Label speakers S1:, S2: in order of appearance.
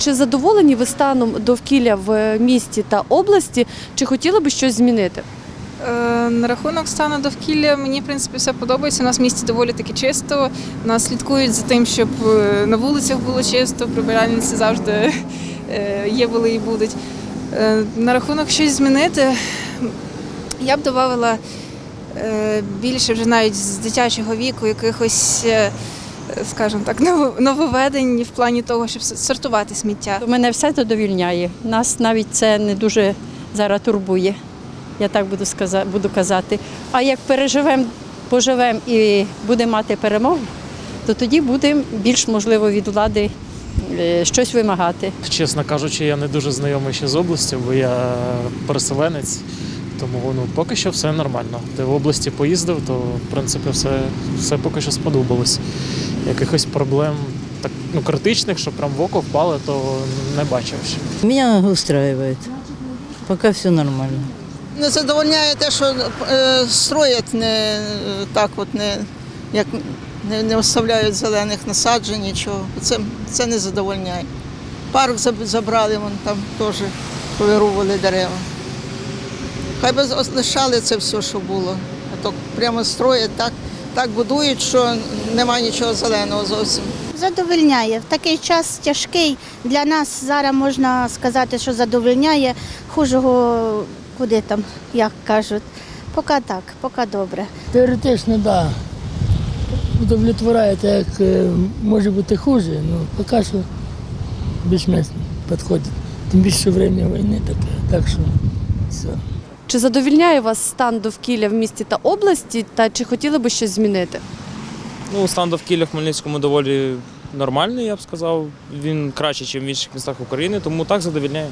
S1: чи задоволені ви станом довкілля в місті та області? Чи хотіли би щось змінити?
S2: Е, На рахунок стану довкілля мені в принципі все подобається. У нас в місті доволі таки чисто. Нас слідкують за тим, щоб е, на вулицях було чисто, прибиральниці завжди е, є, були і будуть. На рахунок щось змінити, я б додавала більше вже навіть з дитячого віку якихось, скажімо так, ново- нововведень в плані того, щоб сортувати сміття.
S3: Мене все задовільняє. Нас навіть це не дуже зараз турбує. Я так буду сказати, буду казати. А як переживемо, поживемо і будемо мати перемогу, то тоді будемо більш можливо від влади е, щось вимагати.
S4: Чесно кажучи, я не дуже знайомий ще з областю, бо я переселенець. Тому ну, поки що все нормально. Де в області поїздив, то в принципі все, все поки що сподобалось. Якихось проблем так, ну, критичних, що прям в око впали, то не бачив ще.
S5: Меня устраивает. Пока все нормально.
S6: Не задовольняє те, що е, строять не так, от не як не, не оставляють зелених насаджень, нічого. Це, це не задовольняє. Парк забрали, вон там теж повирували дерева. Хай би з- лишали це все, що було. А то прямо строять так, так будують, що немає нічого зеленого зовсім.
S7: Задовольняє. В такий час тяжкий. Для нас зараз можна сказати, що задовольняє. Хужого куди там, як кажуть. Поки так, поки добре.
S8: Теоретично, так. Да. Удовлетворяє, так як е, може бути хуже, але поки що більш-менш підходить. Тим більше що время війни таке. Так що все.
S1: Чи задовільняє вас стан довкілля в місті та області, та чи хотіли би щось змінити?
S9: Ну, стан довкілля в Хмельницькому доволі нормальний, я б сказав. Він краще, ніж в інших містах України, тому так задовільняє.